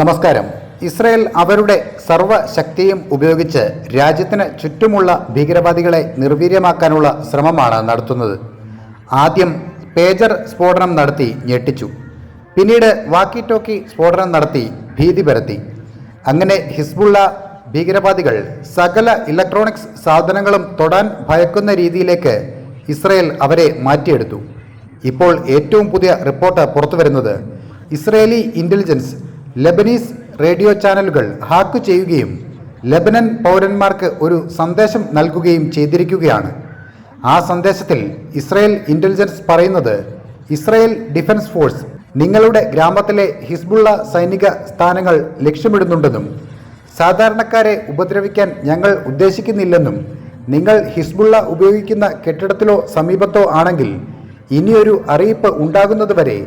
നമസ്കാരം. ഇസ്രയേൽ അവരുടെ സർവശക്തിയും ഉപയോഗിച്ച് രാജ്യത്തിന് ചുറ്റുമുള്ള ഭീകരവാദികളെ നിർവീര്യമാക്കാനുള്ള ശ്രമമാണ് നടത്തുന്നത്. ആദ്യം പേജർ സ്ഫോടനം നടത്തി ഞെട്ടിച്ചു. പിന്നീട് വാക്കി ടോക്കി സ്ഫോടനം നടത്തി ഭീതി പരത്തി. അങ്ങനെ ഹിസ്ബുള്ള ഭീകരവാദികൾ സകല ഇലക്ട്രോണിക്സ് സാധനങ്ങളും തൊടാൻ ഭയക്കുന്ന രീതിയിലേക്ക് ഇസ്രയേൽ അവരെ മാറ്റിയെടുത്തു. ഇപ്പോൾ ഏറ്റവും പുതിയ റിപ്പോർട്ട് പുറത്തുവരുന്നത് ഇസ്രയേലി ഇന്റലിജൻസ് ലെബനീസ് റേഡിയോ ചാനലുകൾ ഹാക്ക് ചെയ്യുകയും ലെബനൻ പൗരന്മാർക്ക് ഒരു സന്ദേശം നൽകുകയും ചെയ്തിരിക്കുകയാണ്. ആ സന്ദേശത്തിൽ ഇസ്രയേൽ ഇന്റലിജൻസ് പറയുന്നത് ഇസ്രയേൽ ഡിഫൻസ് ഫോഴ്സ് നിങ്ങളുടെ ഗ്രാമത്തിലെ ഹിസ്ബുള്ള സൈനിക സ്ഥാനങ്ങൾ ലക്ഷ്യമിടുന്നുണ്ടെന്നും സാധാരണക്കാരെ ഉപദ്രവിക്കാൻ ഞങ്ങൾ ഉദ്ദേശിക്കുന്നില്ലെന്നും നിങ്ങൾ ഹിസ്ബുള്ള ഉപയോഗിക്കുന്ന കെട്ടിടത്തിലോ സമീപത്തോ ആണെങ്കിൽ ഇനിയൊരു അറിയിപ്പ് ഉണ്ടാകുന്നതുവരെ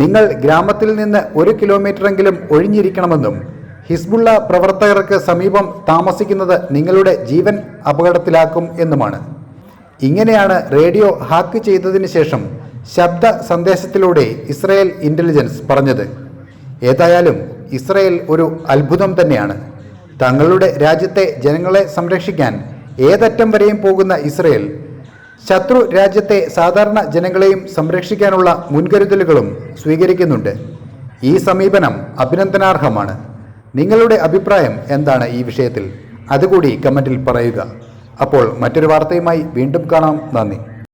നിങ്ങൾ ഗ്രാമത്തിൽ നിന്ന് ഒരു കിലോമീറ്ററെങ്കിലും ഒഴിഞ്ഞിരിക്കണമെന്നും ഹിസ്ബുള്ള പ്രവർത്തകർക്ക് സമീപം താമസിക്കുന്നത് നിങ്ങളുടെ ജീവൻ അപകടത്തിലാക്കും എന്നുമാണ്. ഇങ്ങനെയാണ് റേഡിയോ ഹാക്ക് ചെയ്തതിന് ശേഷം ശബ്ദ സന്ദേശത്തിലൂടെ ഇസ്രയേൽ ഇന്റലിജൻസ് പറഞ്ഞത്. ഏതായാലും ഇസ്രയേൽ ഒരു അത്ഭുതം തന്നെയാണ്. തങ്ങളുടെ രാജ്യത്തെ ജനങ്ങളെ സംരക്ഷിക്കാൻ ഏതറ്റം വരെയും പോകുന്ന ഇസ്രയേൽ ശത്രു രാജ്യത്തെ സാധാരണ ജനങ്ങളെയും സംരക്ഷിക്കാനുള്ള മുൻകരുതലുകളും സ്വീകരിക്കുന്നുണ്ട്. ഈ സമീപനം അഭിനന്ദനാർഹമാണ്. നിങ്ങളുടെ അഭിപ്രായം എന്താണ് ഈ വിഷയത്തിൽ? അതുകൂടി കമന്റിൽ പറയുക. അപ്പോൾ മറ്റൊരു വാർത്തയുമായി വീണ്ടും കാണാം. നന്ദി.